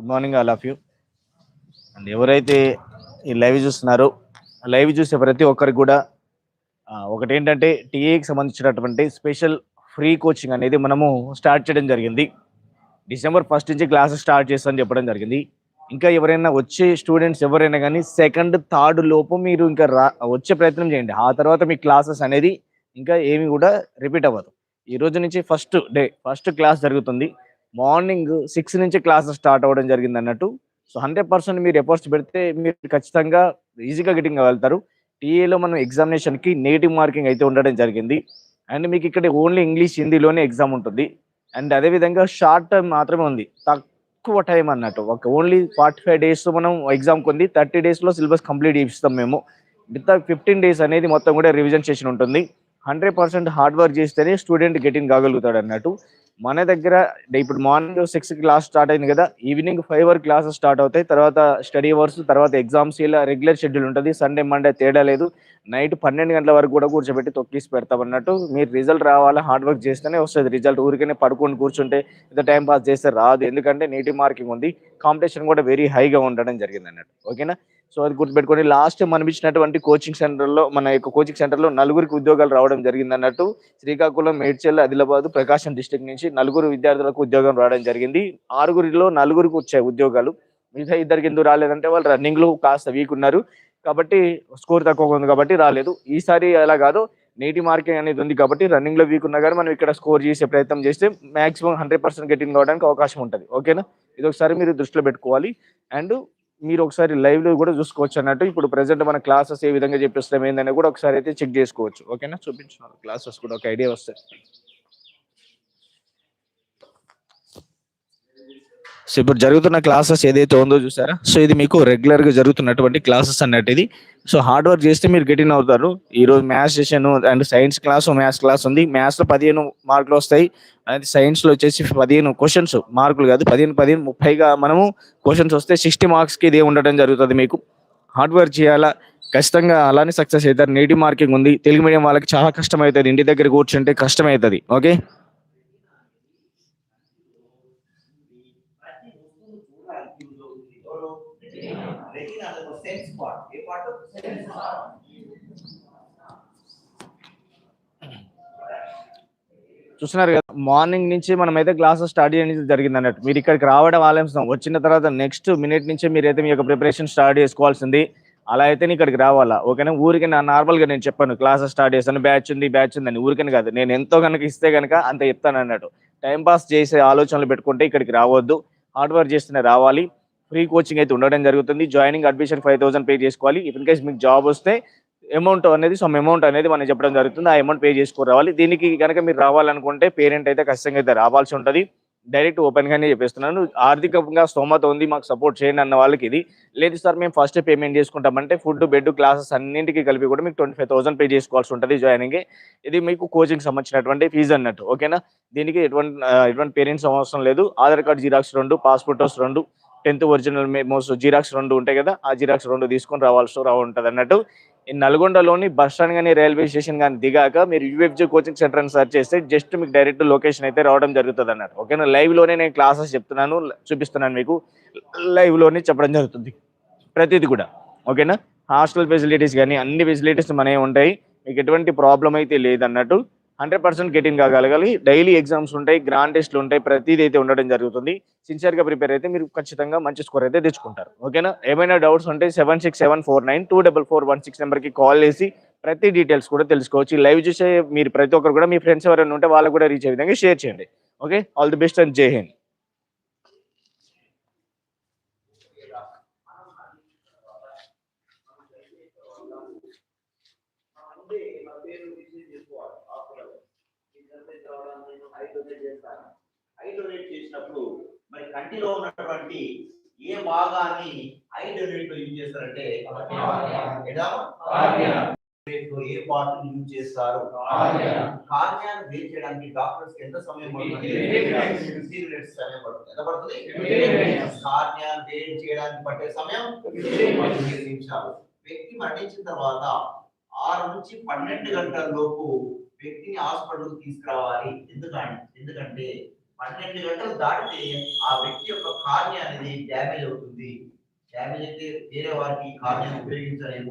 Good morning all of you and ఎవరైతే ఈ live చూస్తున్నారో లైవ్ చూసే ప్రతి ఒక్కరికి కూడా ఒకటేంటంటే ఒకటి ఏంటంటే టీఏకి సంబంధించినటువంటి స్పెషల్ ఫ్రీ కోచింగ్ అనేది మనము స్టార్ట్ చేయడం జరిగింది. డిసెంబర్ ఫస్ట్ నుంచి క్లాసెస్ స్టార్ట్ చేస్తామని చెప్పడం జరిగింది. ఇంకా ఎవరైనా వచ్చే స్టూడెంట్స్ ఎవరైనా కానీ సెకండ్ థర్డ్ లోపు మీరు ఇంకా రా వచ్చే ప్రయత్నం చేయండి. ఆ తర్వాత మీ క్లాసెస్ అనేది ఇంకా ఏమి కూడా రిపీట్ అవ్వదు. ఈ రోజు నుంచి ఫస్ట్ డే ఫస్ట్ క్లాస్ జరుగుతుంది. మార్నింగ్ సిక్స్ నుంచి క్లాసెస్ స్టార్ట్ అవ్వడం జరిగింది అన్నట్టు. సో హండ్రెడ్ పర్సెంట్ మీరు ఎఫర్ట్స్ పెడితే మీరు ఖచ్చితంగా ఈజీగా గెటింగ్ వెళ్తారు. టీఏలో మనం ఎగ్జామినేషన్కి నెగిటివ్ నేటివ్ మార్కింగ్ అయితే ఉండడం జరిగింది. అండ్ మీకు ఇక్కడ ఓన్లీ ఇంగ్లీష్ హిందీలోనే ఎగ్జామ్ ఉంటుంది. అండ్ అదేవిధంగా షార్ట్ టైం మాత్రమే ఉంది. తక్కువ టైం అన్నట్టు. ఒక ఓన్లీ ఫార్టీ ఫైవ్ డేస్ మనం ఎగ్జామ్ ఉంది థర్టీ డేస్లో సిలబస్ కంప్లీట్ చేపిస్తాం మేము. మిగతా ఫిఫ్టీన్ డేస్ అనేది మొత్తం కూడా రివిజన్ సెషన్ ఉంటుంది. హండ్రెడ్ పర్సెంట్ హార్డ్ వర్క్ చేస్తేనే స్టూడెంట్ గెటింగ్ కాగలుగుతాడు అన్నట్టు. మన దగ్గర ఇప్పుడు మార్నింగ్ సిక్స్ క్లాస్ స్టార్ట్ అయింది కదా ఈవినింగ్ ఫైవ్ వరకు క్లాసెస్ స్టార్ట్ అవుతాయి. తర్వాత స్టడీ అవర్స్ తర్వాత ఎగ్జామ్స్ ఇలా రెగ్యులర్ షెడ్యూల్ ఉంటుంది. సండే మండే తేడా లేదు. నైట్ పన్నెండు గంటల వరకు కూడా కూర్చోబెట్టి తొక్కిసి పెడతాం అన్నట్టు. మీరు రిజల్ట్ రావాలా హార్డ్ వర్క్ చేస్తేనే వస్తుంది రిజల్ట్ ఊరికనే పడుకొని కూర్చుంటే ఇంత టైం పాస్ చేస్తే రాదు. ఎందుకంటే నేటివ్ మార్కింగ్ ఉంది. కాంపిటీషన్ కూడా వెరీ హైగా ఉండడం జరిగింది అన్నట్టు. ఓకేనా సో అది గుర్తుపెట్టుకొని లాస్ట్ మనం ఇచ్చినటువంటి కోచింగ్ సెంటర్లో మన యొక్క కోచింగ్ సెంటర్లో నలుగురికి ఉద్యోగాలు రావడం జరిగింది అన్నట్టు శ్రీకాకుళం మేడ్చల్ ఆదిలాబాద్ ప్రకాశం డిస్టిక్ నుంచి నలుగురు విద్యార్థులకు ఉద్యోగం రావడం జరిగింది. ఆరుగురిలో నలుగురికి వచ్చాయి ఉద్యోగాలు. మిగతా ఇద్దరికి ఎందుకు రాలేదంటే వాళ్ళు రన్నింగ్లో కాస్త వీక్ ఉన్నారు. కాబట్టి స్కోర్ తక్కువ ఉంది కాబట్టి రాలేదు. ఈసారి అలా కాదు. నేటి మార్కింగ్ అనేది ఉంది కాబట్టి రన్నింగ్లో వీక్ ఉన్నా కానీ మనం ఇక్కడ స్కోర్ చేసే ప్రయత్నం చేస్తే మాక్సిమం హండ్రెడ్ పర్సెంట్ గెటింగ్ కావడానికి అవకాశం ఉంటుంది. ఓకేనా ఇది ఒకసారి మీరు దృష్టిలో పెట్టుకోవాలి. అండ్ మీరు ఒకసారి లైవ్లో కూడా చూసుకోవచ్చు అన్నట్టు. ఇప్పుడు ప్రెసెంట్ మన క్లాసెస్ ఏ విధంగా చెప్పిస్తాం ఏందని కూడా ఒకసారి అయితే చెక్ చేసుకోవచ్చు. ఓకేనా చూపించిన క్లాసెస్ కూడా ఒక ఐడియా వస్తుంది సో ఇప్పుడు జరుగుతున్న క్లాసెస్ ఏదైతే ఉందో చూసారా? సో ఇది మీకు రెగ్యులర్గా జరుగుతున్నటువంటి క్లాసెస్ అన్నట్టు ఇది. సో హార్డ్ వర్క్ చేస్తే మీరు గెటిన్ అవుతారు. ఈ రోజు మ్యాథ్స్ చేశాను and science class maths class ఉంది. మ్యాథ్స్లో పదిహేను మార్కులు వస్తాయి. అది సైన్స్లో వచ్చేసి పదిహేను క్వశ్చన్స్ మార్కులు కాదు పదిహేను పదిహేను ముప్పైగా మనము క్వశ్చన్స్ వస్తే సిక్స్టీ మార్క్స్కి ఇదే ఉండడం జరుగుతుంది మీకు. హార్డ్ వర్క్ చేయాలా? ఖచ్చితంగా అలానే సక్సెస్ అవుతారు. నేటివ్ మార్కింగ్ ఉంది. తెలుగు మీడియం వాళ్ళకి చాలా కష్టం అవుతుంది ఇంటి దగ్గర కూర్చుంటే కష్టం అవుతుంది ఓకే? చూస్తున్నారు కదా మార్నింగ్ నుంచి మనం అయితే క్లాసెస్ స్టార్ట్ చేయడం జరిగింది అన్నట్టు. మీరు ఇక్కడికి రావడం ఆలోచిస్తాం వచ్చిన తర్వాత నెక్స్ట్ మినిట్ నుంచి మీరైతే మీ యొక్క ప్రిపరేషన్ స్టార్ట్ చేసుకోవాల్సింది. అలా అయితే నేను ఇక్కడికి రావాలా? ఓకేనా? ఊరికి నా నార్మల్గా నేను చెప్పాను క్లాసెస్ స్టార్ట్ చేస్తాను బ్యాచ్ ఉంది బ్యాచ్ ఉందని. ఊరికని కాదు నేను ఎంతో కనుక ఇస్తే కనుక అంత చెప్తాను అన్నట్టు. టైంపాస్ చేసే ఆలోచనలు పెట్టుకుంటే ఇక్కడికి రావద్దు. హార్డ్ వర్క్ చేస్తేనే రావాలి. ఫ్రీ కోచింగ్ అయితే ఉండడం జరుగుతుంది. Joining admission five thousand pay చేసుకోవాలి. ఇన్ కేస్ మీకు జాబ్ వస్తే అమౌంట్ అనేది సమ్ అమౌంట్ అనేది మనం చెప్పడం జరుగుతుంది. ఆ అమౌంట్ పే చేసుకుని రావాలి. దీనికి కనుక మీరు రావాలనుకుంటే పేరెంట్ అయితే ఖచ్చితంగా అయితే రావాల్సి ఉంటుంది. డైరెక్ట్ ఓపెన్గానే చెప్పేస్తున్నాను. ఆర్థికంగా స్తోమత ఉంది. మాకు సపోర్ట్ చేయండి అన్న వాళ్ళకి ఇది. లేదు సార్ మేము ఫస్ట్ పేమెంట్ చేసుకుంటామంటే ఫుడ్ బెడ్ క్లాసెస్ అన్నింటికి కలిపి కూడా మీకు ట్వంటీ ఫైవ్ థౌసండ్ పే చేసుకోవాల్సి ఉంటుంది జాయినింగ్ ఇది మీకు కోచింగ్ సంబంధించినటువంటి ఫీజు అన్నట్టు. ఓకేనా దీనికి ఎటువంటి ఎటువంటి పేరెంట్స్ అవసరం లేదు. ఆధార్ కార్డ్ జిరాక్స్ రెండు పాస్పోర్టోస్ రెండు. టెన్త్ ఒరిజినల్ మెమోస్ జిరాక్స్ రెండు ఉంటాయి కదా ఆ జిరాక్స్ రెండు తీసుకొని రావాల్సి రా ఉంటుంది అన్నట్టు. నల్గొండలోని బస్ స్టాండ్ కానీ రైల్వే స్టేషన్ కానీ దిగాక మీరు యూఎఫ్జీ కోచింగ్ సెంటర్ అని సెర్చ్ చేస్తే జస్ట్ మీకు డైరెక్ట్ లొకేషన్ అయితే రావడం జరుగుతుంది అన్నట్టు. ఓకేనా? లైవ్లోనే నేను క్లాసెస్ చెప్తున్నాను చూపిస్తున్నాను మీకు. లైవ్లోనే చెప్పడం జరుగుతుంది. ప్రతిది కూడా. ఓకేనా? హాస్టల్ ఫెసిలిటీస్ కానీ అన్ని ఫెసిలిటీస్ మనవి ఉంటాయి. మీకు ఎటువంటి ప్రాబ్లం అయితే లేదన్నట్టు హండ్రెడ్ పర్సెంట్ గెటింగ్ కాగలగాలి. డైలీ ఎగ్జామ్స్ ఉంటాయి గ్రాండ్ టెస్ట్లు ఉంటాయి ప్రతిదీ అయితే ఉండడం జరుగుతుంది. సిన్సియర్గా ప్రిపేర్ అయితే మీరు ఖచ్చితంగా మంచి స్కోర్ అయితే తెచ్చుకుంటారు. ఓకేనా? ఏమైనా డౌట్స్ ఉంటే seven six seven four nine two double four one six నెంబర్కి కాల్ చేసి ప్రతి డీటెయిల్స్ కూడా తెలుసుకోవచ్చు. లైవ్ చూసే మీరు ప్రతి ఒక్కరు కూడా మీ ఫ్రెండ్స్ ఎవరైనా ఉంటే వాళ్ళకు కూడా రీచ్ అయ్యే విధంగా షేర్ చేయండి. Okay? All the best and Jai Hind. I donate చేసినప్పుడు మరి కంటిలో ఉన్నటువంటి ఏ భాగాన్ని ఐ డొనేట్లో యూజ్ చేస్తారంటే ఏ పార్ట్ యూజ్ చేస్తారు? కార్యాన్ని వేరు చేయడానికి డాక్టర్స్ ఎంత సమయం పడుతుంది? సమయం ఎంత పడుతుంది? కార్యాన్ని వేరు చేయడానికి పట్టే సమయం నిమిషాలు. వ్యక్తి మరణించిన తర్వాత ఆరు నుంచి పన్నెండు గంటల లోపు వ్యక్తిని హాస్పిటల్ తీసుకురావాలి. ఎందుకంటే ఎందుకంటే పన్నెండు గంటలు దాటితే ఆ వ్యక్తి యొక్క కార్య అనేది డ్యామేజ్ అవుతుంది. డ్యామేజ్ అయితే వేరే వారికి కార్యం ఉపయోగించలేము.